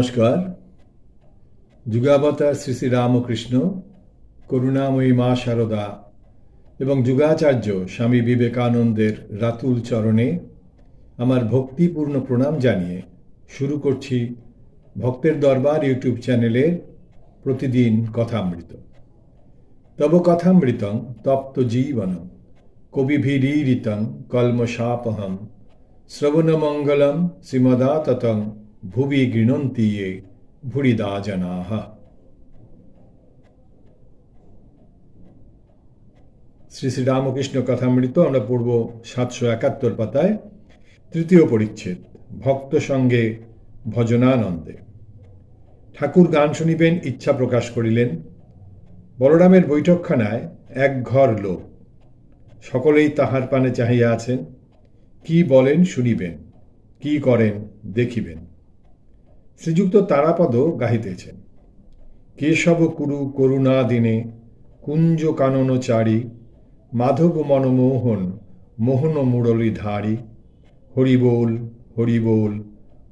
নমস্কার। যুগাবতার শ্রী শ্রী রামকৃষ্ণ, করুণাময়ী মা শারদা এবং যুগাচার্য স্বামী বিবেকানন্দের রাতুল চরণে আমার ভক্তিপূর্ণ প্রণাম জানিয়ে শুরু করছি ভক্তের দরবার ইউটিউব চ্যানেলের প্রতিদিন কথামৃত। তব কথামৃতং তপ্ত জীবনম কবিভিরীরিতং কলমশাপহম, শ্রবণমঙ্গলম শ্রীমদাততং ভুবি গৃণন্তি ये ভুরিদা জনাহ। শ্রী শ্রী রামকৃষ্ণ কথামৃত আমরা পড়ব সাতশো একাত্তর পাতায়, তৃতীয় পরিচ্ছেদ, ভক্ত সঙ্গে ভজনানন্দে। ঠাকুর গান শুনিবেন, ইচ্ছা প্রকাশ করিলেন। বলরামের বৈঠকখানায় এক ঘর লোক। সকলেই তাহার পানে চাহিয়া আছেন। কি বলেন, শুনিবেন। কি করেন, দেখিবেন। শ্রীযুক্ত তারাপদ গাহিতেছেন কেশব কুরু করুণা দিনে কুঞ্জ কানন চারি, মাধব মনমোহন মোহন মুরলী ধারী হরিবোল হরিবোল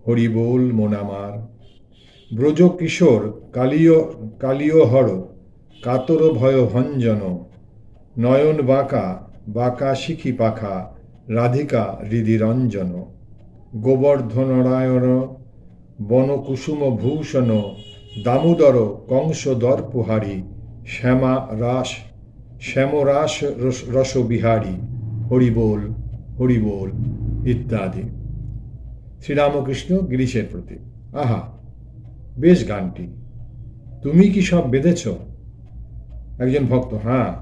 হরিবোল মোনামার ব্রজ কিশোর কালীয় কালীয় হর কাতর ভয় ভঞ্জন, নয়ন বাঁকা বাঁকা শিখি পাখা, রাধিকা হৃদিরঞ্জন গোবর্ধনরায়ণ বনকুসুম ভূষণ দামোদর কংস দর্পহারী শ্যামা রাস, শ্যামরাস রস- রসবিহারী, হরিবোল হরিবোল ইত্যাদি। শ্রীরামকৃষ্ণ গিরিশের প্রতি। আহা, বেশ গানটি। তুমি কি সব বেঁধেছ? একজন ভক্ত হ্যাঁ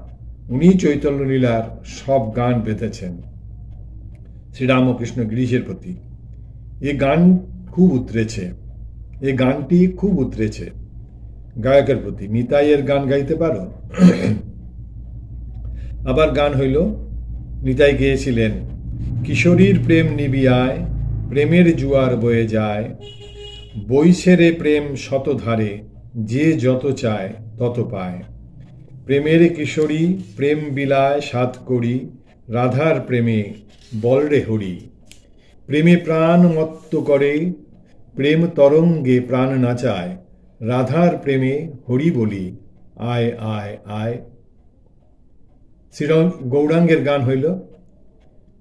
উনি চৈতন্য লীলার সব গান বেঁধেছেন। শ্রীরামকৃষ্ণ গিরিশের প্রতি। এ গান খুব উতরেছে। এই গানটি খুব উতরেছে। গায়কের প্রতি। নিতাইয়ের গান গাইতে পারো? আবার গান হইল, নিতাই গেয়েছিলেন, কিশোরীর প্রেম নিবিয়ায়, প্রেমের জুয়ার বয়ে যায়। বৈশেরে প্রেম শতধারে যে যত চায় তত পায়। প্রেমের কিশোরী, প্রেম বিলায় সাত করি রাধার প্রেমে বলরে হরি। প্রেমে প্রাণ মত্ত করে, প্রেম তরঙ্গে প্রাণ নাচায় রাধার প্রেমে হরি বলি, আয় আয় আয়। শ্রীরং গৌরাঙ্গের গান হইল,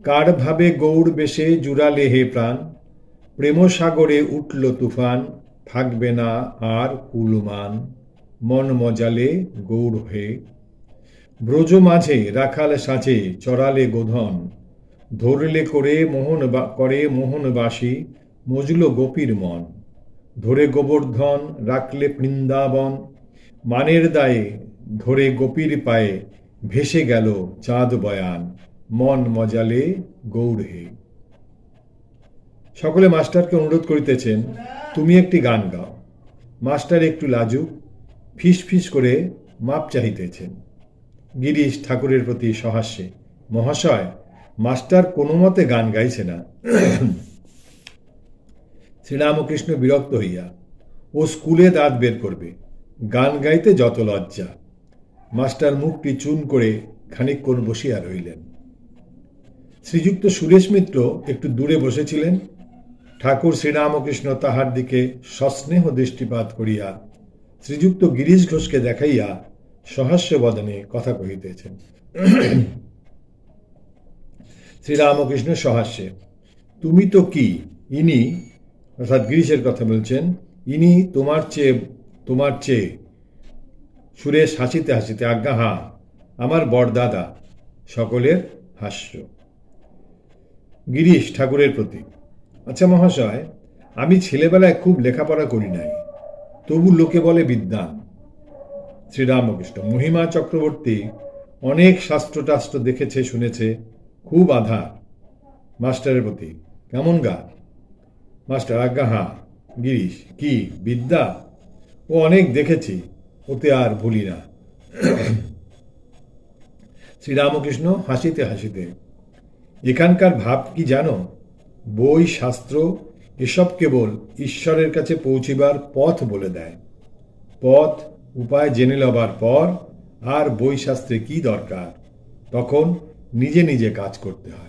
কার ভাবে গৌড় বেশে জুড়ালে হে প্রাণ, প্রেম সাগরে উঠল তুফান, থাকবে না আর কুলমান, মন মজালে গৌড় হয়ে। ব্রজ মাঝে রাখাল সাঁচে চড়ালে গোধন ধরলে করে মোহন করে মোহনবাসী, মজল গোপীর মন। ধরে গোবর্ধন রাখলে বৃন্দাবন, মানের দায়ে ধরে গোপীর পায়ে ভেসে গেল চাঁদ বয়ান, মন মজালে গৌড় সকলে মাস্টারকে অনুরোধ করিতেছেন, তুমি একটি গান গাও। মাস্টার একটু লাজুক, ফিস ফিস করে মাপ চাহিতেছেন। গিরিশ ঠাকুরের প্রতি সহাস্যে, মহাশয় মাস্টার কোনো মতে গান গাইছে না। শ্রীরামকৃষ্ণ বিরক্ত হইয়া, ও স্কুলে দাঁত বের করবে, গান গাইতে যত লজ্জা। মাস্টার মুখটি চুন করে খানিকক্ষণ বসিয়া রইলেন শ্রীযুক্ত সুরেশ মিত্র একটু দূরে বসেছিলেন। ঠাকুর শ্রীরামকৃষ্ণ তাহার দিকে সস্নেহ দৃষ্টিপাত করিয়া শ্রীযুক্ত গিরিশ ঘোষকে দেখাইয়া সহাস্য বদনে কথা কহিতেছেন। শ্রীরামকৃষ্ণ সহাস্যে। তুমি তো কি? ইনি, অর্থাৎ গিরিশের কথা বলছেন, ইনি তোমার চেয়ে তোমার চেয়ে সুরেশ হাসিতে হাসিতে আজ্ঞা, হা, আমার বড়দাদা সকলের হাস্য। গিরিশ ঠাকুরের প্রতি আচ্ছা মহাশয়, আমি ছেলেবেলায় খুব লেখাপড়া করি নাই, তবু লোকে বলে বিদ্যান শ্রীরামকৃষ্ণ, মহিমা চক্রবর্তী অনেক শাস্ত্র টাস্ত্র দেখেছে, শুনেছে খুব আধা মাস্টারের প্রতি। কেমন গা? মাস্টার আজ্ঞা হাঁ গিরিশ, কি বিদ্যা? ও অনেক দেখেছি, ওতে আর ভুলি না। শ্রীরামকৃষ্ণ হাসিতে হাসিতে, এখানকার ভাব কি জানো? বই, শাস্ত্র, এসব কেবল ঈশ্বরের কাছে পৌঁছিবার পথ বলে দেয়। পথ, উপায় জেনে লবার পর আর বই শাস্ত্রে কি দরকার? তখন নিজে নিজে কাজ করতে হয়।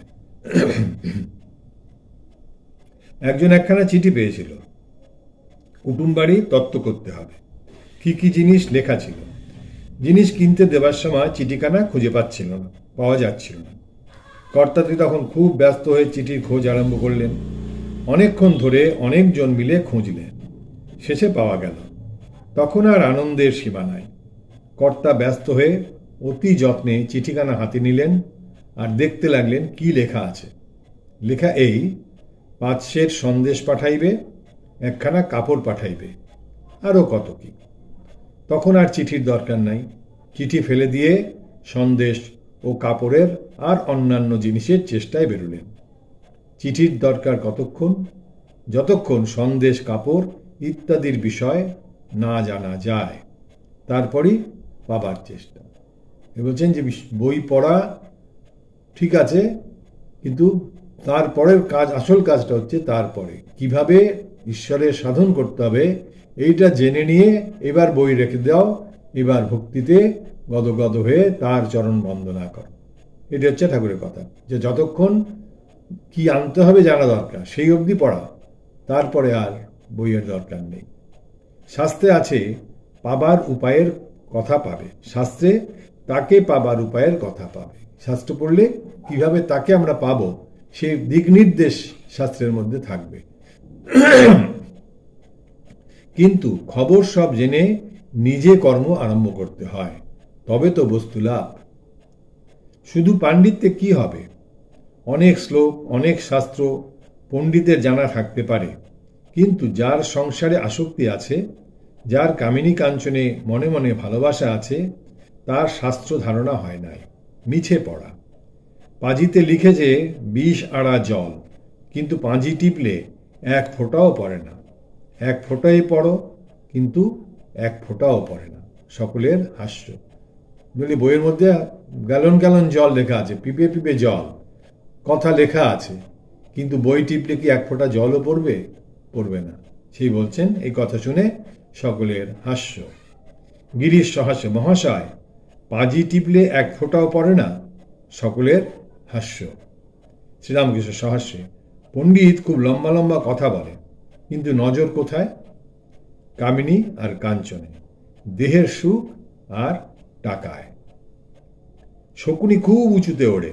একজন একখানা চিঠি পেয়েছিল। কুটুমবাড়ি তত্ত্ব করতে হবে। কি কি জিনিস লেখা ছিল। জিনিস কিনতে দেবার সময় চিঠিখানা খুঁজে পাচ্ছিল না, পাওয়া যাচ্ছিল না। কর্তাদি তখন খুব ব্যস্ত হয়ে চিঠির খোঁজ আরম্ভ করলেন। অনেকক্ষণ ধরে অনেকজন মিলে খুঁজলেন। শেষে পাওয়া গেল। তখন আর আনন্দের সীমা নাই। কর্তা ব্যস্ত হয়ে অতি যত্নে চিঠিখানা হাতে নিলেন। আর দেখতে লাগলেন কি লেখা আছে। লেখা এই, পাঁচশের সন্দেশ পাঠাইবে, একখানা কাপড় পাঠাইবে। আরও কত কি। তখন আর চিঠির দরকার নাই। চিঠি ফেলে দিয়ে সন্দেশ ও কাপড়ের আর অন্যান্য জিনিসের চেষ্টায় বেরোলেন। চিঠির দরকার কতক্ষণ? যতক্ষণ সন্দেশ, কাপড় ইত্যাদির বিষয় না জানা যায়, তারপরই পাবার চেষ্টা। বলছেন যে, বই পড়া ঠিক আছে, কিন্তু তারপরের কাজ, আসল কাজটা হচ্ছে তারপরে। কীভাবে ঈশ্বরের সাধন করতে হবে, এইটা জেনে নিয়ে এবার বই রেখে দাও, এবার ভক্তিতে গদগদ হয়ে তার চরণ বন্দনা কর। এটা হচ্ছে ঠাকুরের কথা, যে যতক্ষণ কি আনতে হবে জানা দরকার, সেই অবধি পড়া তারপরে আর বইয়ের দরকার নেই। শাস্ত্রে আছে, পাবার উপায়ের কথা পাবে। শাস্ত্রে তাকে পাবার উপায়ের কথা পাবে। শাস্ত্র পড়লে কীভাবে তাকে আমরা পাব, সেই দিক নির্দেশ শাস্ত্রের মধ্যে থাকবে। কিন্তু খবর সব জেনে নিজে কর্ম আরম্ভ করতে হয়, তবে তো বস্তু লাভ। শুধু পাণ্ডিত্যে কি হবে? অনেক শ্লোক, অনেক শাস্ত্র পণ্ডিতের জানা থাকতে পারে, কিন্তু যার সংসারে আসক্তি আছে, যার কামিনী কাঞ্চনে মনে মনে ভালোবাসা আছে, তার শাস্ত্র ধারণা হয় নাই। মিছে পড়া। পাঁজিতে লিখেছে বিষ আড়া জল, কিন্তু পাঁজি টিপলে এক ফোঁটাও পড়ে না। এক ফোঁটাই পড়ো, কিন্তু এক ফোঁটাও পড়ে না। সকলের হাস্য। বলি, বইয়ের মধ্যে গ্যালন গ্যালন জল লেখা আছে, পিপে পিপে জল। কথা লেখা আছে, কিন্তু বই টিপলে কি এক ফোঁটা জলও পড়বে? পড়বে না। সেই বলছেন এই কথা শুনে সকলের হাস্য। গিরিশ সহাস্য মহাশয় পাজি টিপলে এক ফোঁটাও পড়ে না। সকলের হাস্য। শ্রীরামকৃষ্ণ সহাস্যে পণ্ডিত খুব লম্বা লম্বা কথা বলে, কিন্তু নজর কোথায়? কামিনী আর কাঞ্চনে, দেহের সুখ আর টাকায়। শকুনি খুব উঁচুতে ওড়ে,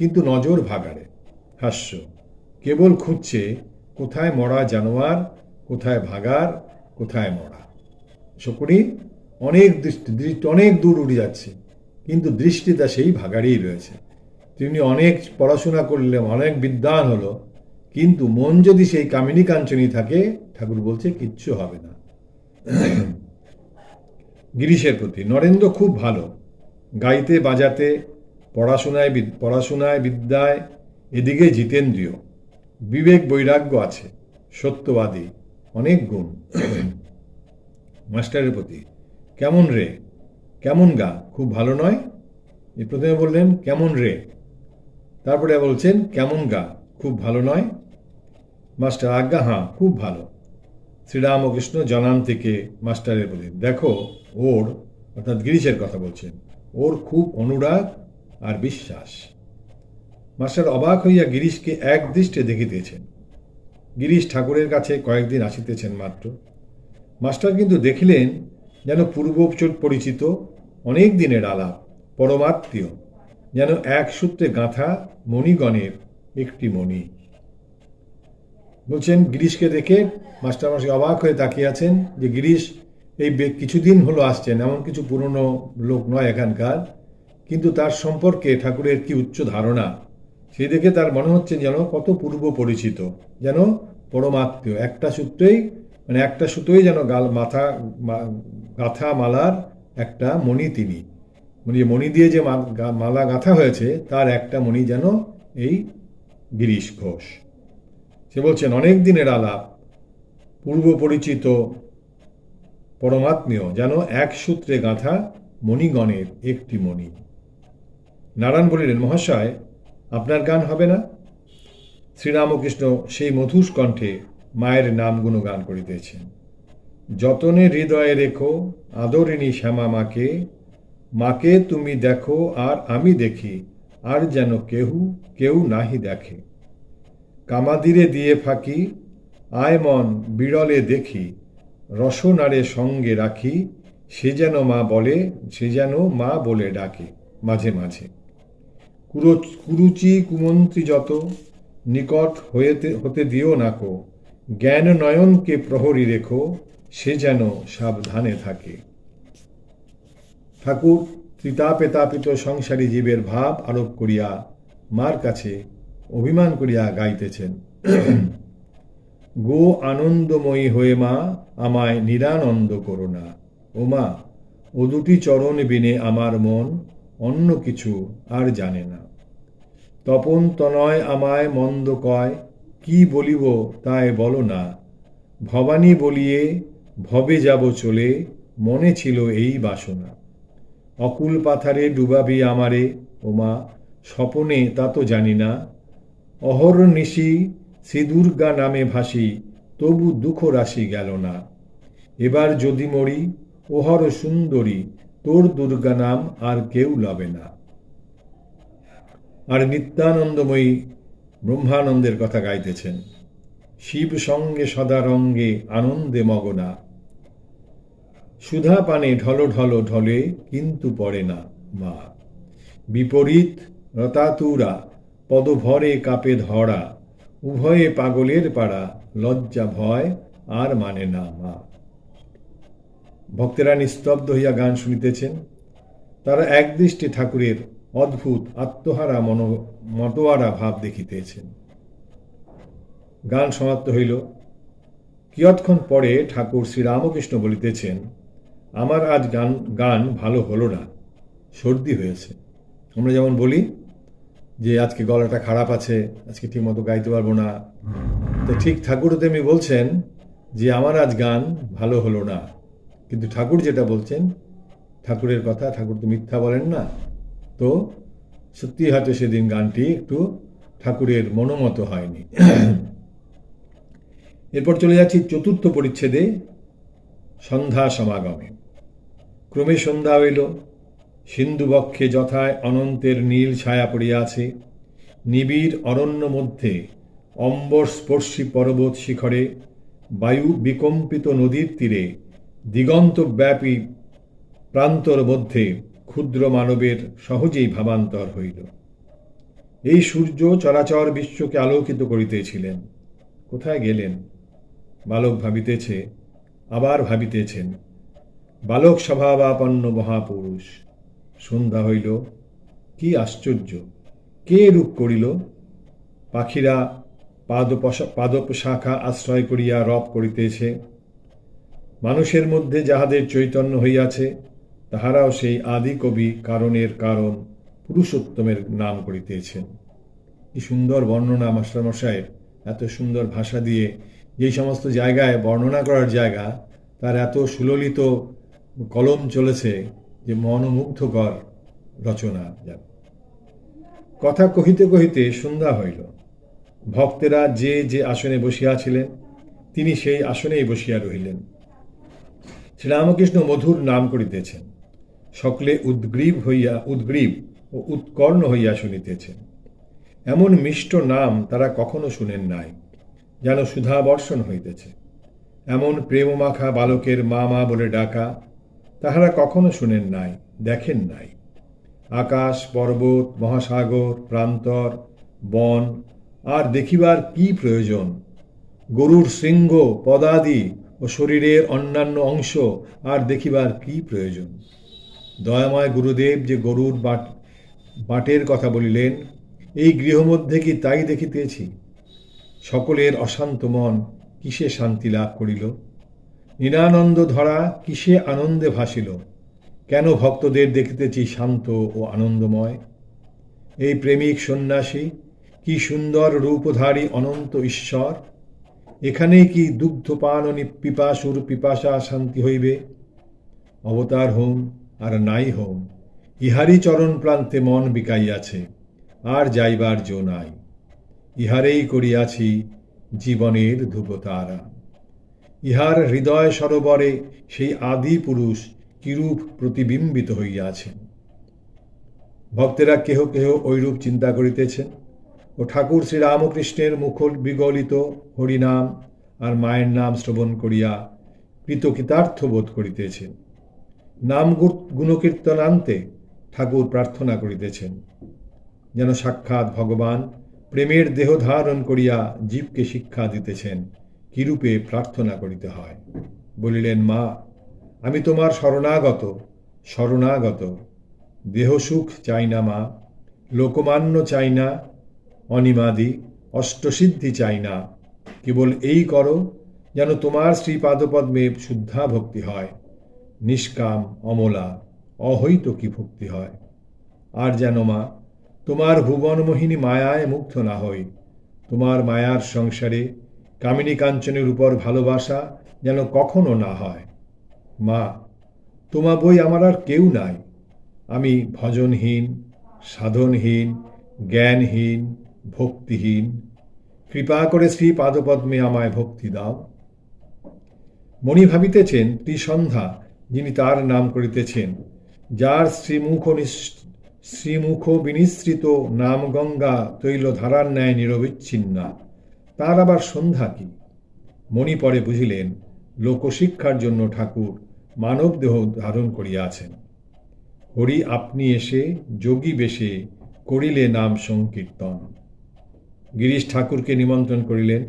কিন্তু নজর ভাগাড়ে। হাস্য, কেবল খুঁজছে কোথায় মরা জানোয়ার, কোথায় ভাগার, কোথায় মরা। শকুনি অনেক দৃষ্টি দৃষ্টি, অনেক দূর উড়ে যাচ্ছে। কিন্তু দৃষ্টিটা সেই ভাগাড়েই রয়েছে। তিনি অনেক পড়াশোনা করলে অনেক বিদ্যান হলো, কিন্তু মন যদি সেই কামিনী কাঞ্চনী থাকে, ঠাকুর বলছে কিচ্ছু হবে না। গিরিশের প্রতি, নরেন্দ্র খুব ভালো। গাইতে, বাজাতে, পড়াশোনায় পড়াশোনায় বিদ্যায়, এদিকে জিতেন্দ্রীয়। বিবেক বৈরাগ্য আছে, সত্যবাদী, অনেক গুণ। মাস্টারের প্রতি কেমন রে? কেমন গা? খুব ভালো নয়? এই প্রথমে বললেন, কেমন রে? তারপরে বলছেন, কেমন গা? খুব ভালো নয়? মাস্টার আজ্ঞা, হাঁ, খুব ভালো। শ্রীরামকৃষ্ণ জনান থেকে মাস্টারের প্রতি দেখো, ওর, অর্থাৎ গিরিশের কথা বলছেন, ওর খুব অনুরাগ আর বিশ্বাস। মাস্টার অবাক হইয়া গিরিশকে এক দৃষ্টে দেখিতেছেন। গিরিশ ঠাকুরের কাছে কয়েকদিন আসিতেছেন মাত্র। মাস্টার কিন্তু দেখিলেন যেন পূর্ব পরিচিত, অনেক দিনের আলাপ, পরমাত্মীয়, যেন এক সূত্রে গাঁথা মণিগণের একটি মণি। বলছেন, গিরিশকে দেখে মাস্টারমশাই অবাক হয়ে তাকিয়ে আছেন যে গিরিশ এই কিছুদিন হলো আসছেন, এমন কিছু পুরনো লোক নয় এখানকার, কিন্তু তার সম্পর্কে ঠাকুরের কি উচ্চ ধারণা? সেই দেখে তার মনে হচ্ছে যেন কত পূর্ব পরিচিত, যেন পরমাত্মীয়। একটা সূত্রেই মানে একটা সুতোই যেন গাল, মাথা গাঁথা মালার একটা মণি তিনি। মানে মণি দিয়ে যে মালা গাঁথা হয়েছে, তার একটা মণি যেন এই গিরিশ ঘোষ। সে বলছেন, অনেক দিনের আলাপ, পূর্ব পরিচিত পরমাত্মীয় যেন এক সূত্রে গাঁথা মণিগণের একটি মণি। নারায়ণ বলিলেন, মহাশয়, আপনার গান হবে না? শ্রীরামকৃষ্ণ সেই মধুস কণ্ঠে মায়ের নাম গুণগান করিতেছেন। যতনে হৃদয়ে রেখো, আদরিণী শ্যামা মাকে মাকে তুমি দেখো আর আমি দেখি, আর যেন কেহু, কেউ নাহি দেখে। কামাদিরে দিয়ে ফাঁকি, আয় মন বিরলে দেখি, রসনারে সঙ্গে রাখি, সে যেন মা বলে, সে যেন মা বলে ডাকে মাঝে মাঝে। কুরু- কুরুচি কুমন্ত্রী যত, নিকট হয়েতে, হতে দিও নাকো জ্ঞান নয়নকে প্রহরী রেখো সে যেন সাবধানে থাকে। ঠাকুর ত্রিতাপে তাপিত সংসারী জীবের ভাব আরোপ করিয়া মার কাছে অভিমান করিয়া গাইতেছেন। গো আনন্দময়ী হয়ে মা, আমায় নিরানন্দ করো না। ও মা, ও দুটি চরণ বিনে আমার মন অন্য কিছু আর জানে না। তপন তনয় আমায় মন্দ কয়, কি বলিব তাই বলো না। ভবানী বলিয়ে ভবে যাব চলে, মনে ছিল এই বাসনা। অকুল পাথারে ডুবাবি আমারে, ওমা, স্বপনে তা তো জানি না। অহর নিশি শ্রীদুর্গা নামে ভাসি, তবু দুঃখ রাশি গেল না। এবার যদি মরি, ওহর সুন্দরী, তোর দুর্গা নাম আর কেউ লবে না। আর নিত্যানন্দময়ী ব্রহ্মানন্দের কথা গাইতেছেন, শিব সঙ্গে সদা রঙ্গে আনন্দে মগনা সুধা পানে ঢল ঢল ঢলে কিন্তু পড়ে না মা। বিপরীত রতাতুরা, পদভরে কাপে ধরা, উভয়ে পাগলের পাড়া, লজ্জা ভয় আর মানে না মা। ভক্তেরা নিস্তব্ধ হইয়া গান শুনিতেছেন। তারা একদৃষ্টি ঠাকুরের অদ্ভুত, আত্মহারা মন, মতোয়ারা ভাব দেখিতেছেন। গান সমাপ্ত হইল। কিয়ৎক্ষণ পরে ঠাকুর শ্রীরামকৃষ্ণ বলিতেছেন আমার আজ গান গান ভালো হলো না, সর্দি হয়েছে। আমরা যেমন বলি যে, আজকে গলাটা খারাপ আছে, আজকে ঠিকমতো গাইতে পারব না। তো ঠিক ঠাকুরও তেমনি বলছেন যে, আমার আজ গান ভালো হলো না। কিন্তু ঠাকুর যেটা বলছেন, ঠাকুরের কথা, ঠাকুর তো মিথ্যা বলেন না। তো সত্যি হয়তো সেদিন গানটি একটু ঠাকুরের মনোমতো হয়নি। এরপর চলে যাচ্ছি চতুর্থ পরিচ্ছেদে, সন্ধ্যা সমাগমে। ক্রমে সন্ধ্যা হইল। সিন্ধু বক্ষে যথায় অনন্তের নীল ছায়া পড়িয়াছে। নিবিড় অরণ্য মধ্যে অম্বর স্পর্শী পর্বত শিখরে বায়ু বিকম্পিত নদীর তীরে দিগন্তব্যাপী প্রান্তর মধ্যে ক্ষুদ্র মানবের সহজেই ভাবান্তর হইল। এই সূর্য চরাচর বিশ্বকে আলোকিত করিতেছিলেন। কোথায় গেলেন? বালক ভাবিতেছে, আবার ভাবিতেছেন। বালক স্বভাবাপন্ন মহাপুরুষ। সন্ধ্যা হইল, কি আশ্চর্য, কে রূপ করিল? পাখিরা পাদপশা, পাদপশাখা আশ্রয় করিয়া রব করিতেছে। মানুষের মধ্যে যাহাদের চৈতন্য হইয়াছে, তাহারাও সেই আদি কবি কারণের কারণ পুরুষোত্তমের নাম করিতেছেন। কি সুন্দর বর্ণনা মাস্টারমশাইয়ের এত সুন্দর ভাষা দিয়ে যেই সমস্ত জায়গায় বর্ণনা করার জায়গা, তার এত সুললিত কলম চলেছে যে মনোমুগ্ধকর রচনা কথা কহিতে কহিতে সন্ধ্যা হইল। ভক্তেরা যে যে আসনে বসিয়াছিলেন তিনি সেই আসনেই বসিয়া রহিলেন। শ্রীরামকৃষ্ণ মধুর নাম করিতেছেন। সকলে উদ্গ্রীব হইয়া, উদ্গ্রীব ও উৎকর্ণ হইয়া শুনিতেছেন। এমন মিষ্ট নাম তারা কখনো শুনেন নাই, যেন সুধা বর্ষণ হইতেছে। এমন প্রেমমাখা বালকের মা মা বলে ডাকা তাহারা কখনো শুনেন নাই, দেখেন নাই। আকাশ, পর্বত, মহাসাগর, প্রান্তর, বন, আর দেখিবার কি প্রয়োজন? গরুর শৃঙ্গ, পদাদি ও শরীরের অন্যান্য অংশ, আর দেখিবার কি প্রয়োজন? দয়াময় গুরুদেব যে গরুর বাট, বাটের কথা বলিলেন, এই গৃহমধ্যে কি তাই দেখিতেছি? সকলের অশান্ত মন কিসে শান্তি লাভ করিল? নিরানন্দ ধরা কিসে আনন্দে ভাসিল? কেন ভক্তদের দেখিতেছি শান্ত ও আনন্দময়? এই প্রেমিক সন্ন্যাসী কি সুন্দর রূপধারী অনন্ত ঈশ্বর? এখানেই কি দুগ্ধপান ও পিপাসুর পিপাসা শান্তি হইবে? অবতার হোম আর নাই হোম, ইহারই চরণ প্রান্তে মন বিকাইয়াছে, আর যাইবার জো নাই। ইহারেই করিয়াছি জীবনের ধ্রুবতারা। ইহার হৃদয় সরোবরে সেই আদি পুরুষ কিরূপ প্রতিবিম্বিত হইয়াছেন ভক্তেরা কেহ কেহ ঐরূপ চিন্তা করিতেছেন ও ঠাকুর শ্রীরামকৃষ্ণের মুখ বিগলিত হরিনাম আর মায়ের নাম শ্রবণ করিয়া কৃতকৃতার্থ বোধ করিতেছেন। নাম গুণ- গুণকীর্তনান্তে ঠাকুর প্রার্থনা করিতেছেন। যেন সাক্ষাৎ ভগবান প্রেমের দেহ ধারণ করিয়া জীবকে শিক্ষা দিতেছেন। কিরূপে প্রার্থনা করিতে হয়? বলিলেন, মা, আমি তোমার শরণাগত শরণাগত। দেহ সুখ চাই না, মা। লোকমান্য চাই না, অনিমাদি, অষ্টসিদ্ধি চাই না। কেবল এই করো, যেন তোমার শ্রীপাদপদ্মে শুদ্ধা ভক্তি হয়। নিষ্কাম, অমলা অহৈতকী ভক্তি হয়? আর যেন, মা, তোমার ভুবনমোহিনী মায়ায় মুগ্ধ না হই। তোমার মায়ার সংসারে কামিনী কাঞ্চনের উপর ভালোবাসা যেন কখনো না হয়। মা, তোমা বই আমার আর কেউ নাই। আমি ভজনহীন, সাধনহীন, জ্ঞানহীন, ভক্তিহীন। কৃপা করে শ্রী পাদপদ্মে আমায় ভক্তি দাও। মণি ভাবিতেছেন, ত্রিসন্ধ্যা যিনি তার নাম করিতেছেন, যার শ্রীমুখ শ্রীমুখ বিনিসৃত নাম গঙ্গা তৈল ধারার ন্যায় নিরবিচ্ছিন্না। তার আবার সন্ধ্যা কি? মণি পরে বুঝিলেন, লোকশিক্ষার জন্য ঠাকুর মানব দেহ ধারণ করিয়াছেন। হরি আপনি এসে যোগী বেশে করিলে নাম সংকীর্তন। গিরিশ ঠাকুরকে নিমন্ত্রণ করিলেন,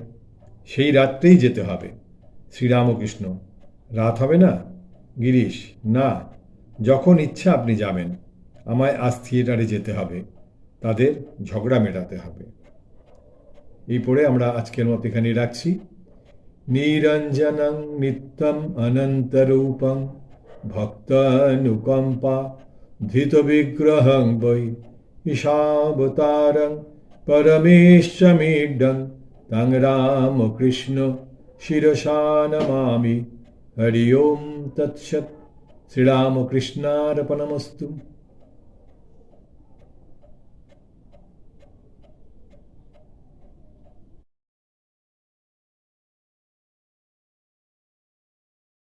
সেই রাত্রেই যেতে হবে। শ্রীরামকৃষ্ণ, রাত হবে না? গিরিশ, না, যখন ইচ্ছা আপনি যাবেন। আমায় আজ থিয়েটারে যেতে হবে, তাদের ঝগড়া মেটাতে হবে। এই পড়ে আমরা আজকের মতো এখানে রাখছি। নিরঞ্জনং নিত্যম অনন্তরূপং ভক্তানুকম্পা ধৃত বিগ্রহং বৈ ঈশাবতারং পরমেশ্বমিডং তং রামকৃষ্ণ শিরসা নমামি হরি ওম তৎসৎ। শ্রীরামকৃষ্ণার্পণমস্তু।